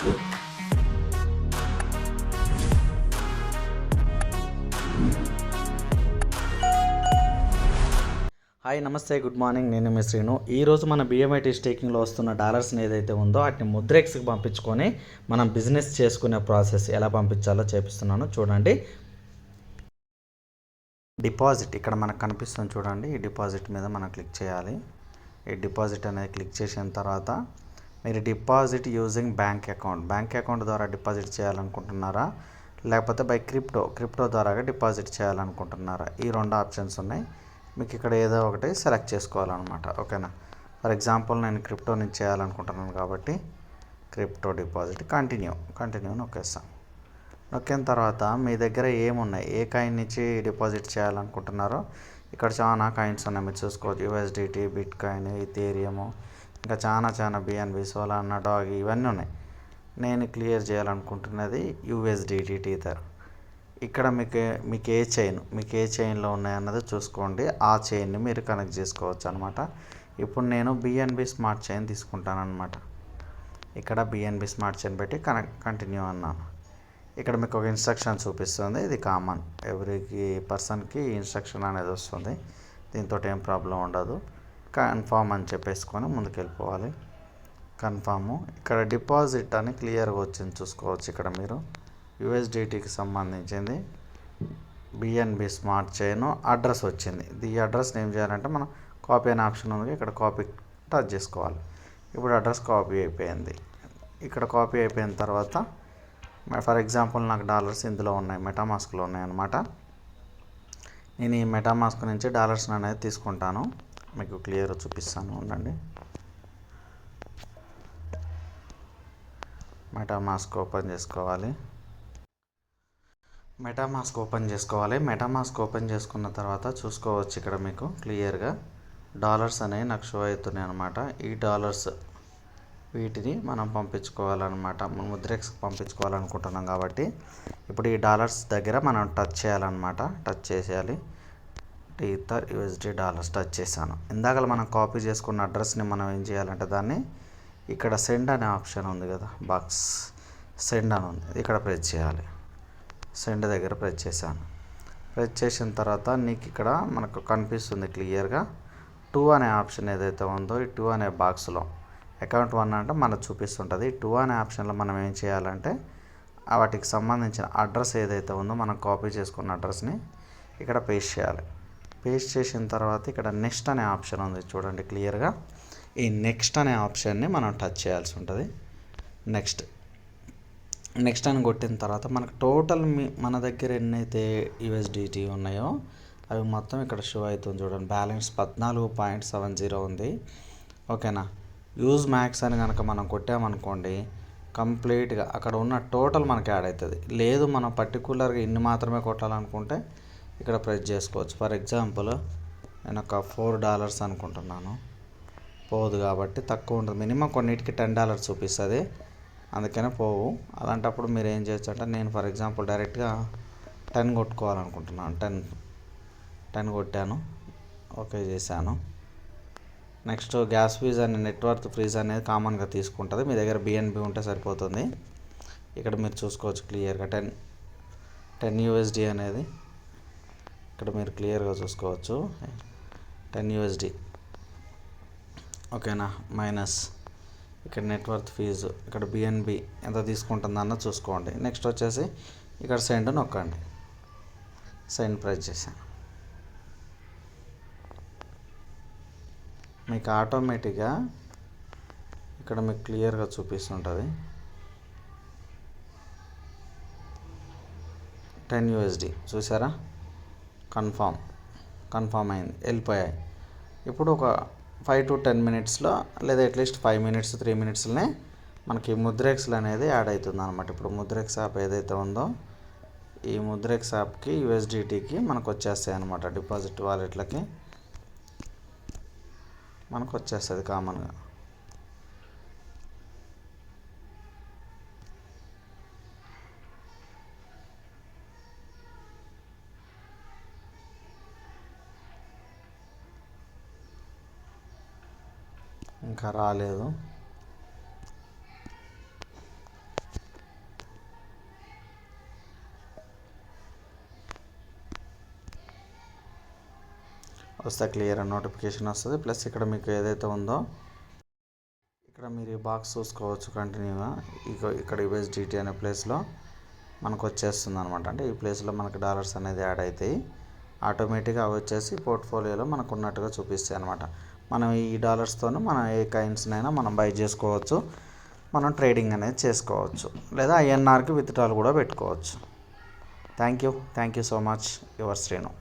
Hi నమస్తే good morning నేను మీ శ్రీను. ఈరోజు మన బిఎంఐటీ స్టేకింగ్లో వస్తున్న డాలర్స్ని ఏదైతే ఉందో వాటిని ముద్రెక్స్కి పంపించుకొని మనం బిజినెస్ చేసుకునే ప్రాసెస్ ఎలా పంపించాలో చేపిస్తున్నాను. చూడండి. డిపాజిట్ ఇక్కడ మనకు కనిపిస్తుంది చూడండి. ఈ డిపాజిట్ మీద మనం క్లిక్ చేయాలి. ఈ డిపాజిట్ అనేది క్లిక్ చేసిన తర్వాత మీరు deposit using bank account. Bank account ద్వారా డిపాజిట్ చేయాలనుకుంటున్నారా? లేకపోతే బై క్రిప్టో క్రిప్టో ద్వారా డిపాజిట్ చేయాలనుకుంటున్నారా? ఈ రెండు ఆప్షన్స్ ఉన్నాయి. మీకు ఇక్కడ ఏదో ఒకటి సెలెక్ట్ చేసుకోవాలన్నమాట. ఓకేనా? ఫర్ ఎగ్జాంపుల్ నేను క్రిప్టో నుంచి చేయాలనుకుంటున్నాను కాబట్టి క్రిప్టో డిపాజిట్ కంటిన్యూ కంటిన్యూ నొక్కేస్తాం. నొక్కిన తర్వాత మీ దగ్గర ఏమున్నాయి? ఏ కాయిన్ నుంచి డిపాజిట్ చేయాలనుకుంటున్నారో? ఇక్కడ చాలా కాయిన్స్ ఉన్నాయి. మీరు చూసుకోవచ్చు. యూఎస్డిటీ బిట్ కాయిన్ ఇథేరియము ఇంకా చాలా చాలా బిఎన్బి సోలానా డాగ్ ఇవన్నీ ఉన్నాయి. నేను క్లియర్ చేయాలనుకుంటున్నది యూఎస్డిటీ టీథర్ ఇక్కడ మీకు మీకు ఏ చైన్ మీకు ఏ చైన్లో ఉన్నాయన్నది చూసుకోండి. ఆ చైన్ని మీరు కనెక్ట్ చేసుకోవచ్చు అనమాట ఇప్పుడు నేను బిఎన్బి స్మార్ట్ చైన్ తీసుకుంటాను అనమాట ఇక్కడ బిఎన్బి స్మార్ట్ చైన్ పెట్టి కనెక్ట్ కంటిన్యూ అన్నాను. ఇక్కడ మీకు ఒక ఇన్స్ట్రక్షన్ చూపిస్తుంది. ఇది కామన్. ఎవ్రీ పర్సన్కి ఇన్స్ట్రక్షన్ అనేది వస్తుంది. దీంతో ఏం ప్రాబ్లం ఉండదు. కన్ఫామ్ అని చెప్పేసుకొని ముందుకు వెళ్ళిపోవాలి కన్ఫాము. ఇక్కడ డిపాజిట్ అని క్లియర్గా వచ్చింది చూసుకోవచ్చు ఇక్కడ మీరు. యుఎస్డిటీకి సంబంధించింది. బిఎన్బి స్మార్ట్ చైన్ అడ్రస్ వచ్చింది. ఈ అడ్రస్ని ఏం చేయాలంటే మనం కాపీ అనే ఆప్షన్ ఉంది. ఇక్కడ కాపీ టచ్ చేసుకోవాలి. ఇప్పుడు అడ్రస్ కాపీ అయిపోయింది. ఇక్కడ కాపీ అయిపోయిన తర్వాత ఫర్ ఎగ్జాంపుల్ నాకు డాలర్స్ ఇందులో ఉన్నాయి. మెటామాస్క్లో ఉన్నాయి అన్నమాట నేను ఈ మెటామాస్క్ నుంచి డాలర్స్ అనేది తీసుకుంటాను. మీకు క్లియర్ చూపిస్తాను ఉండండి. మెటామాస్క్ ఓపెన్ చేసుకోవాలి. మెటామాస్క్ ఓపెన్ చేసుకోవాలి. మెటామాస్క్ ఓపెన్ చేసుకున్న తర్వాత చూసుకోవచ్చు ఇక్కడ మీకు క్లియర్గా. డాలర్స్ అనేవి నాకు షో అవుతున్నాయి అనమాట ఈ డాలర్స్ వీటిని మనం పంపించుకోవాలన్నమాట. ముద్రెక్స్కి పంపించుకోవాలనుకుంటున్నాం కాబట్టి. ఇప్పుడు ఈ డాలర్స్ దగ్గర మనం టచ్ చేయాలన్నమాట. టచ్ చేసేయాలి. టీథర్ యూఎస్డి డాలర్స్ టచ్ చేశాను. ఇందాక మనం కాపీ చేసుకున్న అడ్రస్ని మనం ఏం చేయాలంటే దాన్ని ఇక్కడ సెండ్ అనే ఆప్షన్ ఉంది కదా బాక్స్ సెండ్ అని ఉంది. ఇక్కడ ప్రెస్ చేయాలి. సెండ్ దగ్గర ప్రెస్ చేశాను. ప్రెస్ చేసిన తర్వాత నీకు ఇక్కడ మనకు కనిపిస్తుంది క్లియర్గా టూ అనే ఆప్షన్ ఏదైతే ఉందో ఈ టూ అనే బాక్స్లో. అకౌంట్ వన్ అంటే మనకు చూపిస్తుంటుంది. టూ అనే ఆప్షన్లో మనం ఏం చేయాలంటే వాటికి సంబంధించిన అడ్రస్ ఏదైతే ఉందో మనం కాపీ చేసుకున్న అడ్రస్ని ఇక్కడ పేస్ట్ చేయాలి. పేస్ట్ చేసిన తర్వాత ఇక్కడ నెక్స్ట్ అనే ఆప్షన్ ఉంది చూడండి క్లియర్గా ఈ నెక్స్ట్ అనే ఆప్షన్ని మనం టచ్ చేయాల్సి ఉంటుంది. నెక్స్ట్ నెక్స్ట్ అని కొట్టిన తర్వాత మనకు టోటల్ మీ మన దగ్గర ఎన్నైతే యూఎస్డిటీ ఉన్నాయో అవి మొత్తం ఇక్కడ షో అవుతుంది చూడండి. బ్యాలెన్స్ పద్నాలుగు పాయింట్ సెవెన్ జీరో ఉంది. ఓకేనా యూజ్ మ్యాక్స్ అని కనుక మనం కొట్టామనుకోండి కంప్లీట్గా అక్కడ ఉన్న టోటల్ మనకి యాడ్ అవుతుంది. లేదు మనం పర్టికులర్గా ఇన్ని మాత్రమే కొట్టాలనుకుంటే ఇక్కడ ప్రెస్ చేసుకోవచ్చు. ఫర్ ఎగ్జాంపుల్ నేను ఒక ఫోర్ డాలర్స్ అనుకుంటున్నాను. పోదు కాబట్టి తక్కువ ఉంటుంది. మినిమం కొన్నిటికి టెన్ డాలర్స్ చూపిస్తుంది. అందుకనే పోవు. అలాంటప్పుడు మీరు ఏం చేయొచ్చు అంటే నేను ఫర్ ఎగ్జాంపుల్ డైరెక్ట్గా టెన్ కొట్టుకోవాలనుకుంటున్నాను. టెన్ టెన్ కొట్టాను. ఓకే చేశాను. నెక్స్ట్ గ్యాస్ ఫీజ్ అనే నెట్వర్క్ ఫ్రీజ్ అనేది కామన్గా తీసుకుంటుంది. మీ దగ్గర బిఎన్బి ఉంటే సరిపోతుంది. ఇక్కడ మీరు చూసుకోవచ్చు క్లియర్గా. టెన్ టెన్ యూఎస్డి అనేది ఇక్కడ మీరు క్లియర్గా చూసుకోవచ్చు. Ten USD. ఓకేనా? మైనస్. ఇక్కడ నెట్వర్క్ ఫీజు ఇక్కడ బిఎన్బి ఎంత తీసుకుంటుందన్న చూసుకోండి. నెక్స్ట్ వచ్చేసి ఇక్కడ సెండ్ నొక్కండి. సెండ్ ప్రెస్ చేశాను మీకు ఆటోమేటిక్గా ఇక్కడ మీకు క్లియర్గా చూపిస్తుంటుంది. Ten USD. చూసారా కన్ఫామ్ కన్ఫామ్ అయింది వెళ్ళిపోయాయి. ఇప్పుడు ఒక ఫైవ్ టు టెన్ మినిట్స్లో లేదా at least five minutes three మినిట్స్లోనే మనకి ముద్రెక్స్లు అనేది యాడ్ అవుతుంది అనమాట ఇప్పుడు ముద్రెక్స్ యాప్ ఏదైతే ఉందో ఈ ముద్రెక్స్ యాప్కి యూఎస్డిటీకి మనకు వచ్చేస్తాయి అనమాట డిపాజిట్ వాలెట్లకి మనకు వచ్చేస్తుంది కామన్గా. ఇంకా రాలేదు. వస్తే క్లియర్ నోటిఫికేషన్ వస్తుంది. ప్లస్ ఇక్కడ మీకు ఏదైతే ఉందో ఇక్కడ మీరు ఈ బాక్స్ చూసుకోవచ్చు కంటిన్యూగా ఇక ఇక్కడ యూఎస్డిటీ అనే ప్లేస్లో మనకు వచ్చేస్తుంది అనమాట అంటే ఈ ప్లేస్లో మనకి డాలర్స్ అనేది యాడ్ అవుతాయి. ఆటోమేటిక్గా అవి వచ్చేసి పోర్ట్ఫోలియోలో మనకు ఉన్నట్టుగా చూపిస్తాయి అనమాట మనం ఈ డాలర్స్తో మనం ఏ కాయిన్స్నైనా మనం బై చేసుకోవచ్చు. మనం ట్రేడింగ్ అనేది చేసుకోవచ్చు. లేదా ఐఎన్ఆర్కి విత్డ్రాల్ కూడా పెట్టుకోవచ్చు. Thank you thank you so much. Your Srinu.